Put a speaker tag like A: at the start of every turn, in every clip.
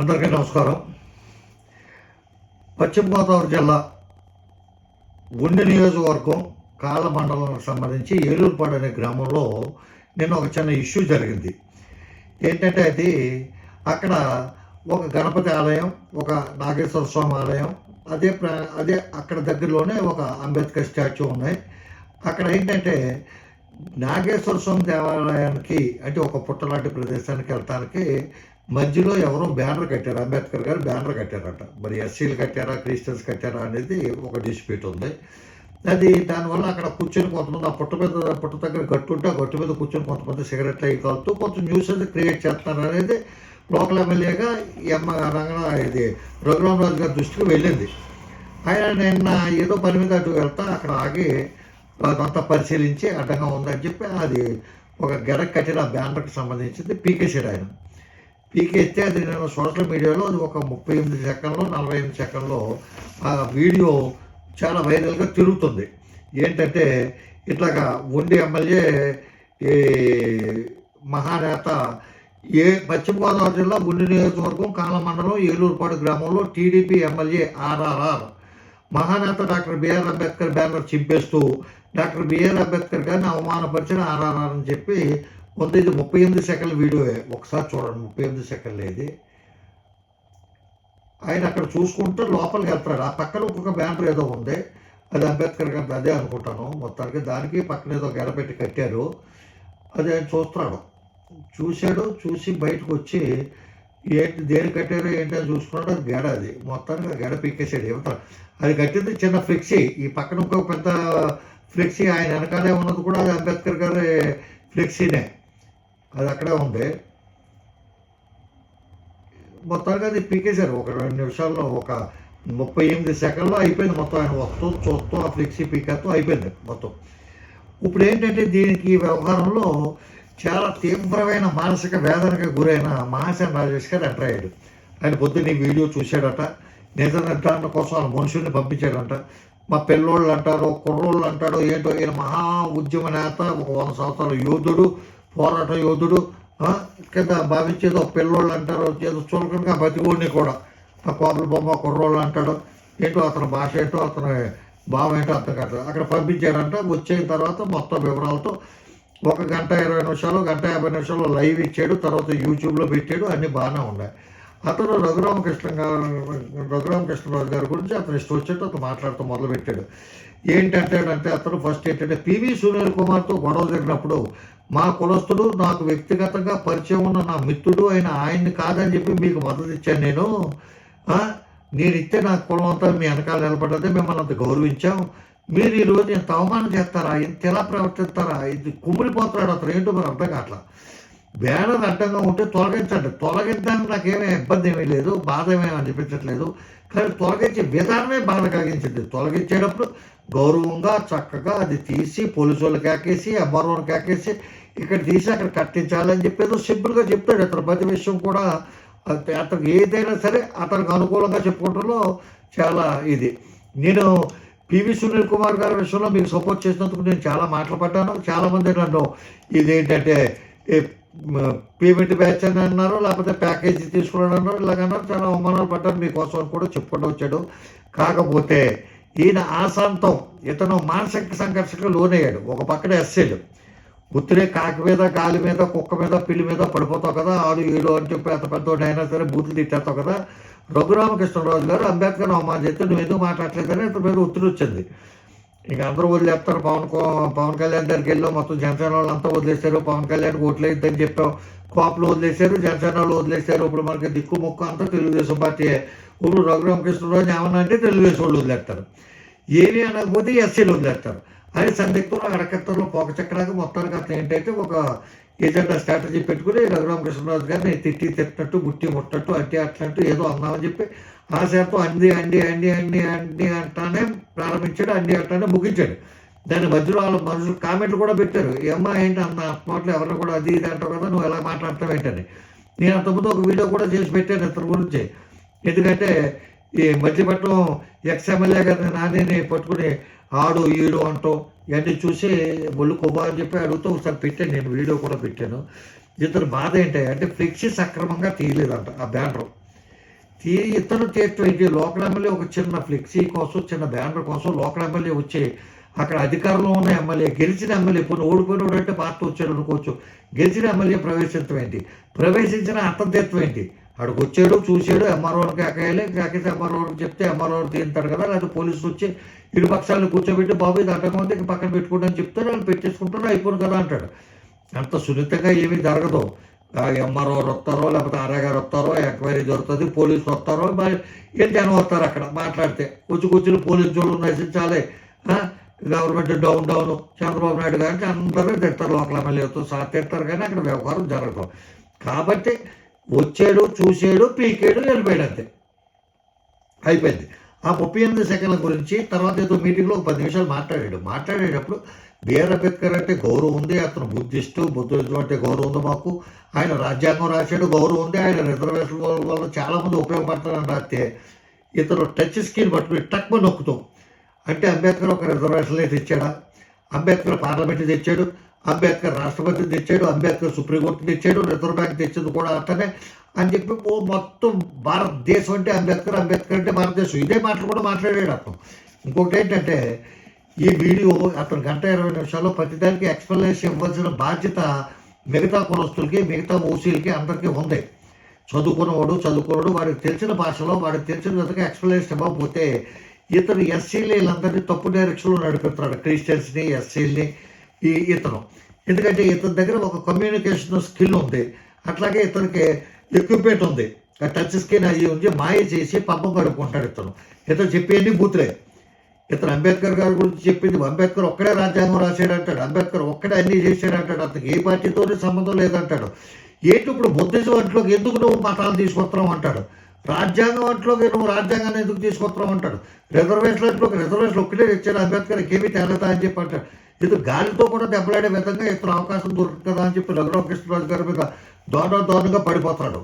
A: అందరికీ నమస్కారం. పశ్చిమ గోదావరి జిల్లా ఉండి నియోజకవర్గం కాళ్ళ మండలానికి సంబంధించి ఏలూరుపాడు అనే గ్రామంలో నిన్న ఒక చిన్న ఇష్యూ జరిగింది. ఏంటంటే అది అక్కడ ఒక గణపతి ఆలయం ఒక నాగేశ్వర స్వామి ఆలయం అదే అదే అక్కడ దగ్గరలోనే ఒక అంబేద్కర్ స్టాచ్యూ ఉన్నాయి. అక్కడ ఏంటంటే నాగేశ్వర స్వామి దేవాలయానికి అంటే ఒక పుట్టలాంటి ప్రదేశానికి వెళ్తానికి మధ్యలో ఎవరో బ్యానర్ కట్టారు అంబేద్కర్ గారు బ్యానర్ కట్టారట. మరి ఎస్సీలు కట్టారా క్రిస్టియన్స్ కట్టారా అనేది ఒక డిస్ప్యూట్ ఉంది. అది దానివల్ల అక్కడ కూర్చొని కొంతమంది ఆ పుట్ట మీద పుట్ట దగ్గర గట్టుంటే ఆ గట్టు మీద కూర్చొని కొంతమంది సిగరెట్లు అవి కాలుతూ కొంచెం న్యూస్ అది క్రియేట్ చేస్తున్నారు అనేది లోకల్ ఎమ్మెల్యేగా ఎమ్మ రంగన ఇది రఘురామరాజు గారి దృష్టికి వెళ్ళింది. ఆయన నిన్న ఏదో పని మీద అటు వెళ్తా అక్కడ ఆగి అదంతా పరిశీలించి అడ్డంగా ఉందని చెప్పి అది ఒక గెడ కట్టిన బ్యానర్కి సంబంధించింది పీకేసాడు ఆయన. పీకేస్తే అది నేను సోషల్ మీడియాలో అది ఒక ముప్పై ఎనిమిది సెకండ్లో నలభై ఎనిమిది సెకండ్లో ఆ వీడియో చాలా వైరల్గా తిరుగుతుంది. ఏంటంటే ఇట్లాగా ఉండి ఎమ్మెల్యే ఈ మహానేత ఏ పశ్చిమ గోదావరి జిల్లా ఉండి నియోజకవర్గం కాలమండలం ఏలూరుపాడు గ్రామంలో టీడీపీ ఎమ్మెల్యే ఆర్ఆర్ఆర్. మహానేత doctor B R Ambedkar banner చింపేస్తూ doctor BR Ambedkar గారిని అవమానపరిచిన ఆర్ఆర్ఆర్ అని చెప్పి కొంత ఇది ముప్పై ఎనిమిది సెకండ్ల వీడియో. ఒకసారి చూడండి ముప్పై ఎనిమిది సెకండ్లు ఇది. ఆయన అక్కడ చూసుకుంటూ లోపలికి వెళ్తాడు ఆ పక్కన ఒక్కొక్క బ్యానర్ ఏదో ఉంది. అది అంబేద్కర్ గారి అదే అనుకుంటాను మొత్తానికి. దానికి పక్కన ఏదో గెడ పెట్టి కట్టారు. అది ఆయన చూస్తున్నాడు. చూశాడు చూసి బయటకు వచ్చి ఏంటి దేని కట్టారో ఏంటి అని చూసుకున్నాడు. అది గెడ అది. మొత్తానికి ఆ గెడ పీకేసాడు ఏమంటారు? అది కట్టింది చిన్న ఫ్లెక్సీ. ఈ పక్కన ఇంకొక పెద్ద ఫ్లెక్సీ ఆయన వెనకాలే ఉన్నది కూడా అది అంబేద్కర్ గారి ఫ్లెక్సీనే. అది అక్కడే ఉంది. మొత్తానికి అది పీకేశారు. ఒక రెండు నిమిషాల్లో ఒక ముప్పై ఎనిమిది సెకండ్లో అయిపోయింది మొత్తం ఆయన వస్తూ చూస్తూ ఆ ఫ్లెక్సీ పీకేస్తూ అయిపోయింది మొత్తం. ఇప్పుడు ఏంటంటే దీనికి వ్యవహారంలో చాలా తీవ్రమైన మానసిక వేదనకు గురైన మహాసేన రాజేష్ గారు ఎంటర్ అయ్యాడు. ఆయన పొద్దున్న వీడియో చూశాడట. నిజ నిర్ధారణ కోసం ఆ మనుషుల్ని పంపించాడంట. మా పిల్లోళ్ళు అంటారు కుర్రోళ్ళు అంటారు ఏంటో ఈయన మహా ఉద్యమ నేత ఒక వంద సంవత్సరాల యోధుడు పోరాట యోధుడు కింద భావించేదో పిల్లోళ్ళు అంటారు ఏదో చులకంగా బతికోడిని కూడా. ఆ కోపల బొమ్మ కుర్రోళ్ళు అంటాడు. ఏంటో అతని భాష ఏంటో అతని భావం ఏంటో అర్థం కాదు అక్కడ పంపించారంట. వచ్చిన తర్వాత మొత్తం వివరాలతో ఒక గంట ఇరవై నిమిషాలు గంట యాభై నిమిషాలు లైవ్ ఇచ్చాడు. తర్వాత యూట్యూబ్లో పెట్టాడు. అన్నీ బాగానే ఉన్నాయి. అతను రఘురామకృష్ణ గారు రఘురామకృష్ణరాజు గారి గురించి అతను ఇష్టం వచ్చేట్టు అతను మాట్లాడుతూ మొదలుపెట్టాడు. ఏంటంటాడంటే అతను ఫస్ట్ ఏంటంటే పివి సునీల్ కుమార్తో గొడవ జరిగినప్పుడు మా కులస్తుడు నాకు వ్యక్తిగతంగా పరిచయం ఉన్న నా మిత్రుడు అయిన ఆయన్ని కాదని చెప్పి మీకు మద్దతు ఇచ్చాను నేను. నేను ఇస్తే నా కులం అంతా మీ వెనకాల నిలబడ్డదే మిమ్మల్ని అంత గౌరవించాం. మీరు ఈరోజు ఇంత అవమానం చేస్తారా? ఇంత ఎలా ప్రవర్తిస్తారా? ఇది కుమిలిపోతున్నాడు అతను. ఏంటో మరి అర్థం కావట్లా? బ్యానర్ అడ్డంగా ఉంటే తొలగించండి. తొలగించడానికి నాకేమీ ఇబ్బంది ఏమీ లేదు బాధ ఏమీ అనిపించట్లేదు. కానీ తొలగించే విధానమే బాధ కలిగించింది. తొలగించేటప్పుడు గౌరవంగా చక్కగా అది తీసి పోలీసు వాళ్ళు కాకేసి ఎంఆర్ఓని కాకేసి ఇక్కడ తీసి అక్కడ కట్టించాలని చెప్పేదో సింపుల్గా చెప్తాడు అతను ప్రతి విషయం కూడా అత- అతనికి ఏదైనా సరే అతనికి అనుకూలంగా చెప్పుకోవడంలో చాలా ఇది. నేను పివి సునీల్ కుమార్ గారి విషయంలో మీకు సపోర్ట్ చేసినందుకు నేను చాలా మాటలు పడ్డాను. చాలామంది నన్ను ఇదేంటంటే పేమెంట్ బ్యాచ్ అని అన్నారు లేకపోతే ప్యాకేజీ తీసుకున్నాడు అన్నారు ఇలాగన్నారు చాలా అవమానాలు పడ్డాను. మీకోసం కూడా చెప్పుకుంటూ వచ్చాడు. కాకపోతే ఈయన ఆశాంతం ఇతను మానసిక సంఘర్షణకు లోనయ్యాడు. ఒక పక్కన ఎస్సీలు. ఉత్తిరే కాకి మీద గాలి మీద కుక్క మీద పిల్లి మీద పడిపోతావు కదా ఆడు ఏడు అని చెప్పి అంత పెద్దోడు అయినా సరే బూతులు తిట్టేస్తావు కదా. రఘురామకృష్ణరాజు గారు అంబేద్కర్ అవమానం చేస్తే నువ్వు ఎందుకు మాట్లాడలేదని ఇంత మీద ఒత్తిడి వచ్చింది. ఇక అందరూ వదిలేస్తారు పవన్ పవన్ కళ్యాణ్ దగ్గరికి వెళ్ళాం మొత్తం జనసేన వాళ్ళు అంతా వదిలేశారు పవన్ కళ్యాణ్ ఓట్లు చెప్పాం కోపలు వదిలేశారు జనసేన వాళ్ళు వదిలేశారు. ఇప్పుడు మనకి దిక్కు ముక్కు అంతా తెలుగుదేశం పార్టీ ఇప్పుడు రఘురామకృష్ణరాజు ఏమన్నా అంటే తెలుగుదేశం వాళ్ళు వదిలేస్తారు. ఏవి అనకపోతే ఎస్సీలు వదిలేస్తారు. అది సందిగ్ధంలో అడకత్తలో పోక చక్రానికి మొత్తానికి అతను ఏంటంటే ఒక ఏజెండా స్ట్రాటజీ పెట్టుకుని రఘురామకృష్ణరాజు గారిని తిట్టి తిట్టినట్టు ముట్టి ముట్టట్టు అట్టి అట్లంటూ ఏదో అందామని చెప్పి ఆ శాతం అండి అండి అండి అండి అండి అంటానే ప్రారంభించాడు అండి అంటానే ముగించాడు. దాని మధ్యలో వాళ్ళ మనుషులు కామెంట్లు కూడా పెట్టారు. ఏమ్మా ఏంటి అన్న మాటలు ఎవరిని కూడా అది ఇది అంటావు కదా నువ్వు ఎలా మాట్లాడతావు ఏంటని? నేను అంతకుముందు ఒక వీడియో కూడా చేసి పెట్టాను ఇతని గురించి. ఎందుకంటే ఈ మధ్యపట్నం ఎక్స్ ఎమ్మెల్యే గారిని నాని పట్టుకుని ఆడు ఈడు అంటూ ఇవన్నీ చూసి ఒళ్ళు కొవ్వా అని చెప్పి అడుగుతూ ఒకసారి పెట్టాను నేను వీడియో కూడా పెట్టాను. ఇతను బాధ ఏంటంటే అంటే ఫ్లెక్సీ సక్రమంగా తీయలేదంట ఆ బ్యానర్. ఈ ఇతను చేటువంటి లోకల్ ఎమ్మెల్యే ఒక చిన్న ఫ్లెక్సీ కోసం చిన్న బ్యానర్ కోసం లోకల్ ఎమ్మెల్యే వచ్చి అక్కడ అధికారంలో ఉన్న ఎమ్మెల్యే గెలిచిన ఎమ్మెల్యే కొన్ని ఓడిపోయినోడు పార్టీ వచ్చాడు అనుకోవచ్చు. గెలిచిన ఎమ్మెల్యే ప్రవేశించడం ఏంటి? ప్రవేశించిన అర్థతత్వం ఏంటి? అక్కడికి వచ్చాడు చూశాడు ఎంఆర్ఓకి కాకాయలే కాకేసి ఎంఆర్ఓకి చెప్తే ఎంఆర్ఓ తింటారు కదా లేకపోతే పోలీసులు వచ్చి ఇరు పక్షాలను కూర్చోబెట్టి బాబు ఇది అడ్డంగా ఉంది ఇక పక్కన పెట్టుకోండి అని చెప్తారు వాళ్ళు పెట్టేసుకుంటారు అయిపోను కదా అంటాడు. అంత సున్నితంగా ఏమీ జరగదు. ఎంఆర్ఓ వస్తారో లేకపోతే ఆర్ఐ గారు వస్తారో ఎంక్వైరీ జరుగుతుంది పోలీసులు వస్తారో మరి ఏం జనం వస్తారు అక్కడ మాట్లాడితే? వచ్చి కూర్చుని పోలీసు వాళ్ళు నశించాలి. Government down down Chandrababu Naidu గారికి అందరూ తిడతారు లోకల్ ఎమ్మెల్యేతో సహా తిడతారు కానీ అక్కడ వ్యవహారం జరగదు. కాబట్టి వచ్చాడు చూసాడు పీకాడు వెళ్ళిపోయాడు అంతే. అయిపోయింది. ఆ ముప్పై ఎనిమిది సెకండ్ల గురించి తర్వాత ఏదో మీటింగ్లో ఒక పది నిమిషాలు మాట్లాడాడు. మాట్లాడేటప్పుడు బిఆర్ అంబేద్కర్ అంటే గౌరవం ఉంది అతను బుద్ధిస్టు బుద్ధిజం అంటే గౌరవం ఉంది మాకు. ఆయన రాజ్యాంగం రాశాడు గౌరవం ఉంది ఆయన రిజర్వేషన్ వల్ల చాలామంది ఉపయోగపడతారని రాస్తే ఇతను టచ్ స్క్రీన్ పట్టుకుని టక్మ నొక్కుతాం అంటే అంబేద్కర్ ఒక రిజర్వేషన్ అయితే ఇచ్చాడా? అంబేద్కర్ పార్లమెంట్ తెచ్చాడు. అంబేద్కర్ రాష్ట్రపతి తెచ్చాడు అంబేద్కర్ సుప్రీంకోర్టు తెచ్చాడు రిజర్వ్ బ్యాంక్ తెచ్చింది కూడా అతనే అని చెప్పి ఓ మొత్తం భారతదేశం అంటే అంబేద్కర్ అంబేద్కర్ అంటే భారతదేశం. ఇదే మాటలు కూడా మాట్లాడాడు అతను. ఇంకొకటి ఏంటంటే ఈ వీడియో అతను గంట ఇరవై నిమిషాల్లో ప్రతిదానికి ఎక్స్ప్లెనేషన్ ఇవ్వాల్సిన బాధ్యత మిగతా కులస్తులకి మిగతా ఓసీలకి అందరికీ ఉంది. చదువుకున్నవాడు చదువుకున్నాడు వాడికి తెలిసిన భాషలో వాడికి తెలిసిన విధంగా ఎక్స్ప్లెనేషన్ ఇవ్వకపోతే ఇతను ఎస్సీలు వీళ్ళందరినీ తప్పు డైరెక్షన్లో నడిపిస్తున్నాడు క్రిస్టియన్స్ని ఎస్సీల్ని ఈ ఇతను. ఎందుకంటే ఇతని దగ్గర ఒక కమ్యూనికేషన్ స్కిల్ ఉంది. అట్లాగే ఇతనికి ఎక్విప్మెంట్ ఉంది. ఆ టచ్ స్క్రీన్ అయ్యి ఉంది మాయ చేసి పబ్బం కడుక్కుంటాడు ఇతను. ఇతను చెప్పేది బూతులే. ఇతను అంబేద్కర్ గారి గురించి చెప్పింది. అంబేద్కర్ ఒక్కడే రాజ్యాంగం రాశాడంటాడు. అంబేద్కర్ ఒక్కడే అన్ని చేశాడంటాడు. అతనికి ఏ పార్టీతోనే సంబంధం లేదంటాడు. ఏంటి ఇప్పుడు బుద్ధిజం అంట్లోకి ఎందుకు నువ్వు మతాలు తీసుకొస్తున్నావు అంటాడు. రాజ్యాంగం అంట్లోకి నువ్వు రాజ్యాంగాన్ని ఎందుకు తీసుకొస్తున్నావు అంటాడు రిజర్వేషన్ అంట్లోకి రిజర్వేషన్ ఒక్కటే తెచ్చాడు అంబేద్కర్ ఏమీ తేలదా అని చెప్పి అంటాడు. ఇది గాలితో కూడా దెబ్బలాడే విధంగా ఇతను అవకాశం దొరుకుతుందా అని చెప్పి రఘురామకృష్ణరాజు గారి మీద దోణ దోణగా పడిపోతాడు.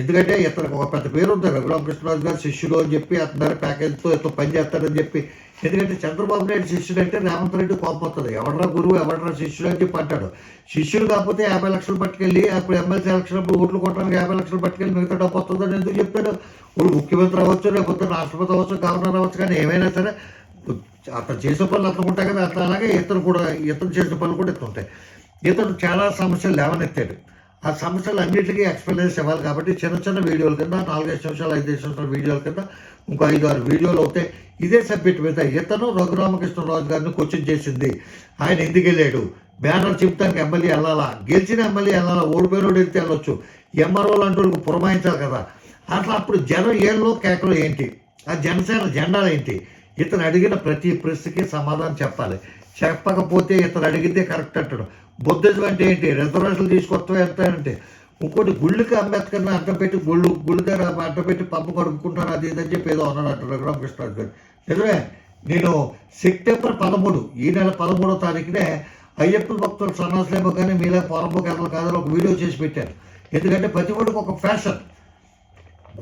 A: ఎందుకంటే ఇతనికి ఒక పెద్ద పేరు ఉంది రఘురామకృష్ణరాజు గారు శిష్యుడు అని చెప్పి అతని ప్యాకేజ్తో ఎంతో పని చేస్తాడని చెప్పి. ఎందుకంటే చంద్రబాబు నాయుడు శిష్యుడు అంటే రేవంత్ రెడ్డి కోపపోతుంది ఎవడరా గురువు ఎవడరా శిష్యుడు అని చెప్పి అంటాడు. శిష్యుడు కాకపోతే యాభై లక్షలు పట్టుకెళ్ళి అప్పుడు ఎమ్మెల్సీ ఎలక్షన్ అప్పుడు ఓట్లు కొట్టడానికి యాభై లక్షలు పట్టుకెళ్ళి మిగతా డబ్బు వస్తుందని ఎందుకు చెప్తాడు ఇప్పుడు ముఖ్యమంత్రి అవ్వచ్చు లేకపోతే రాష్ట్రపతి అవ్వచ్చు గవర్నర్ అవ్వచ్చు కానీ ఏమైనా సరే అతను చేసే పనులు అతను ఉంటాయి కదా. అట్లా అలాగే ఇతను కూడా ఇతను చేసిన పనులు కూడా ఇతను ఉంటాయి. ఇతను చాలా సమస్యలు లేవనెత్తాడు. ఆ సమస్యలు అన్నిటికీ ఎక్స్ప్లెనేషన్ ఇవ్వాలి కాబట్టి చిన్న చిన్న వీడియోల కింద నాలుగైదు నిమిషాలు ఐదు నిమిషాల వీడియోల కింద ఇంకో ఐదు ఆరు వీడియోలు అవుతాయి. ఇదే సబ్జెక్ట్ మీద ఇతను రఘురామకృష్ణరాజు గారిని క్వశ్చన్ చేసింది. ఆయన ఎందుకు వెళ్ళాడు? బ్యానర్ చెప్తానికి ఎమ్మెల్యే వెళ్ళాలా? గెలిచిన ఎమ్మెల్యే వెళ్ళాలా? ఓడిపోయినోడు వెళ్తే వెళ్ళొచ్చు? ఎంఆర్ఓ లాంటి వాళ్ళకి పురమాయించాలి కదా. అట్లా అప్పుడు జనం ఏళ్ళలో కేకలు ఏంటి? ఆ జనసేన జెండాలు ఏంటి? ఇతను అడిగిన ప్రతి ప్రశ్నకి సమాధానం చెప్పాలి. చెప్పకపోతే ఇతను అడిగితే కరెక్ట్ అంటాడు. బుద్ధిజం అంటే ఏంటి? రిజర్వేషన్లు తీసుకొస్తా అంటే ఇంకోటి గుళ్ళకి అంబేద్కర్ని అడ్డం పెట్టి గుళ్ళు గుడి దగ్గర అడ్డం పెట్టి పంప కడుపుకుంటారు అది ఏదని చెప్పి ఏదో అన్నాడు అంటారు రఘురామకృష్ణరాజు గారు. నిజమే? నేను సెప్టెంబర్ పదమూడు ఈ నెల పదమూడో తారీఖునే అయ్యప్ప భక్తులు సన్నాసులేమో కానీ మీలా పొరపు కథలు కాదని ఒక వీడియో చేసి పెట్టారు ఎందుకంటే ప్రతి ఒక్కడికి ఒక ఫ్యాషన్.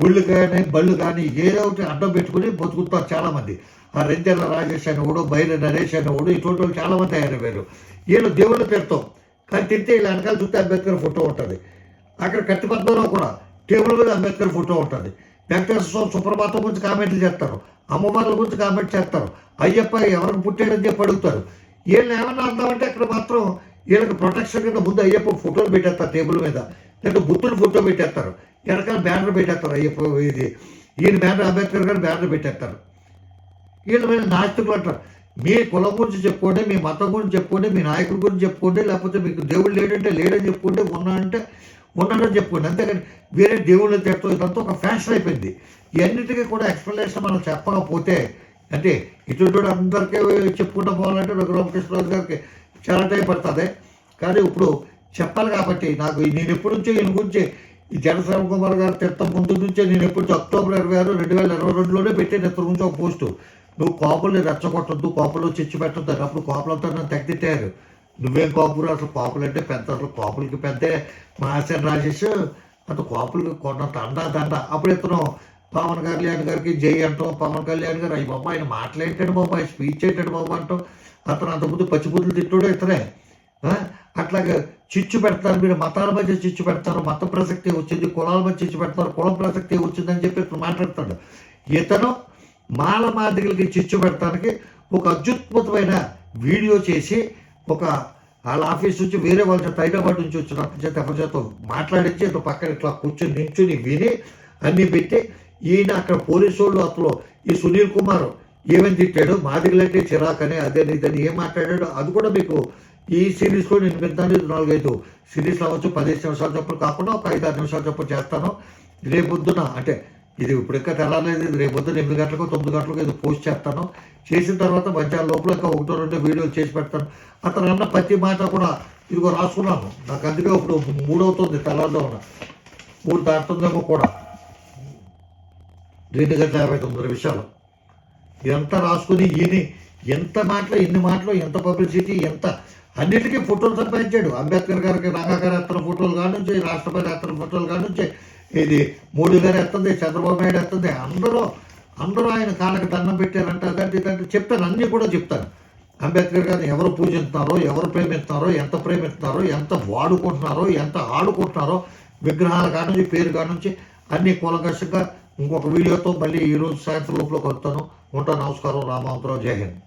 A: గుళ్ళు కానీ బళ్ళు కానీ ఏదో ఒకటి అడ్డం పెట్టుకుని బతుకుతారు చాలామంది. ఆ రెంజర్ల రాజేష్ అనేవాడు బైర నరేష్ అనేవాడు ఇటువంటి వాళ్ళు చాలామంది తయారయ్యారు వీళ్ళు దేవుళ్ళ పేరుతో కానీ తింటే వీళ్ళ వెనకాల చూస్తే అంబేద్కర్ ఫోటో ఉంటుంది. అక్కడ కట్టి పద్మరావు కూడా టేబుల్ మీద అంబేద్కర్ ఫోటో ఉంటుంది. వెంకటేశ్వర స్వామి సుప్రభాతం గురించి కామెంట్లు చేస్తారు. అమ్మవార్ల గురించి కామెంట్ చేస్తారు. అయ్యప్ప ఎవరికి పుట్టాడని చెప్పి అడుగుతారు. వీళ్ళని ఏమన్నా అందామంటే అక్కడ మాత్రం వీళ్ళకి ప్రొటెక్షన్ కింద ముందు అయ్యప్ప ఫోటోలు పెట్టేస్తారు టేబుల్ మీద. లేకపోతే బుద్ధుడు ఫోటో పెట్టేస్తారు. వెనకాల బ్యానర్ పెట్టేస్తారు. అయ్యప్ప ఇది. ఈయన బ్యానర్ అంబేద్కర్ గారు బ్యానర్ పెట్టేస్తారు. వీళ్ళ మీద నాస్తికులు అంటారు. మీ కులం గురించి చెప్పుకోండి మీ మతం గురించి చెప్పుకోండి మీ నాయకుల గురించి చెప్పుకోండి లేకపోతే మీకు దేవుడు లేడంటే లేడని చెప్పుకోండి ఉన్నాడంటే ఉన్నాడని చెప్పుకోండి. అంతేకాని వేరే దేవుళ్ళు తిట్టడం ఇదంతా ఒక ఫ్యాషన్ అయిపోయింది. ఇవన్నిటికీ కూడా ఎక్స్ప్లెనేషన్ మనం చెప్పకపోతే అంటే ఇటువంటి అందరికీ చెప్పుకుంటూ పోవాలంటే రఘురామకృష్ణరాజు గారికి చాలా టైం పడుతుంది. కానీ ఇప్పుడు చెప్పాలి కాబట్టి నాకు నేను ఎప్పటి నుంచో ఈయన గురించి ఈ జనశ్రామ కుమార్ గారు తెత్త ముందు నుంచే నేను ఎప్పుడు అక్టోబర్ ఇరవై ఆరు రెండు వేల ఇరవై రెండులోనే పెట్టాను ఇతని గురించి ఒక పోస్టు. నువ్వు కోపల్ని రెచ్చగొట్టద్దు కోపలు చిచ్చు పెట్టద్దు అప్పుడు కోపలంతా నన్ను తగ్గిట్టారు నువ్వేం కోపురు అసలు కోపలు అంటే పెద్ద అసలు కోపలకి పెద్దే మహాశన్ రాజేష్ అంత కోపలకి కొన్నంత అండా దండ. అప్పుడు ఇతను పవన్ కళ్యాణ్ గారికి జై అంటాం పవన్ కళ్యాణ్ గారు అయ్యి బాబా ఆయన మాటలేంటాడు బాబా ఆయన స్పీచ్ ఏంటాడు బాబా అంటాం. అతను అంతకుముందు పచ్చిబుద్ధులు తిట్టుడు ఇతనే. అట్లాగే చిచ్చు పెడతారు మీరు మతాల మధ్య చిచ్చు పెడతారు మత ప్రసక్తి వచ్చింది కులాల మధ్య చిచ్చు పెడతారు కులం ప్రసక్తి వచ్చిందని చెప్పి మాట్లాడుతాడు మాట్లాడతాడు. ఇతను మాల మాదిగలకి చిచ్చు పెడతానికి ఒక అత్యుద్భుతమైన వీడియో చేసి ఒక వాళ్ళ ఆఫీస్ నుంచి వేరే వాళ్ళ చేత హైదరాబాద్ నుంచి వచ్చిన చేత ఎవరి చేత మాట్లాడించి ఇట్లా పక్కన ఇట్లా కూర్చొని నించుని విని అన్నీ పెట్టి ఈయన అక్కడ పోలీసు వాళ్ళు అతను ఈ సునీల్ కుమార్ ఏమని తిట్టాడు? మాదిగలంటే చిరాకనే అదే ఇదని ఏం మాట్లాడాడు? అది కూడా మీకు ఈ సిరీస్లో నేను వింటాను నాలుగైదు. సిరీస్ అవ్వచ్చు పదిహేను నిమిషాలు చొప్పులు కాకుండా ఒక ఐదు ఆరు నిమిషాలు చొప్పులు చేస్తాను. రేపొద్దున అంటే ఇది ఇప్పుడు ఇంకా తెల్లాలేదు ఇది రేపొద్దున ఎనిమిది గంటలకు తొమ్మిది గంటలకు ఇది పోస్ట్ చేస్తాను. చేసిన తర్వాత మధ్యాహ్నం లోపల ఇంకా ఒకటో రెండో వీడియోలు చేసి పెడతాను. అతను అన్న ప్రతి మాట కూడా ఇదిగో రాసుకున్నాను. నాకు అందుకే ఇప్పుడు మూడవుతుంది ఉన్న మూడు దాటుతుందేమో కూడా. రెండు గంటల యాభై తొమ్మిది నిమిషాలు. ఎంత రాసుకుని ఈయన ఎంత మాటలు ఎన్ని మాటలు ఎంత పబ్లిసిటీ ఎంత అన్నిటికీ ఫోటోలు సంపాదించాడు. అంబేద్కర్ గారికి రంగా గారు ఎత్తన ఫోటోలు కానుంచి రాష్ట్రపతి ఎత్తన ఫోటోలు కానుంచి ఇది మోడీ గారు ఎత్తుంది చంద్రబాబు నాయుడు ఎత్తుంది అందరూ అందరూ ఆయన కాళ్ళకి దండం పెట్టారంట అదంటే ఇదంటే చెప్తాను అన్నీ కూడా చెప్తాను అంబేద్కర్ గారిని ఎవరు పూజిస్తున్నారో ఎవరు ప్రేమిస్తున్నారో ఎంత ప్రేమిస్తున్నారో ఎంత వాడుకుంటున్నారో ఎంత ఆడుకుంటున్నారో విగ్రహాల కానుంచి పేరు కానుంచి అన్ని కూలంకషంగా ఇంకొక వీడియోతో మళ్ళీ ఈరోజు సాయంత్రం లోపల వస్తాను ఉంటాను. నమస్కారం. రామవంతరావు జై హింద్.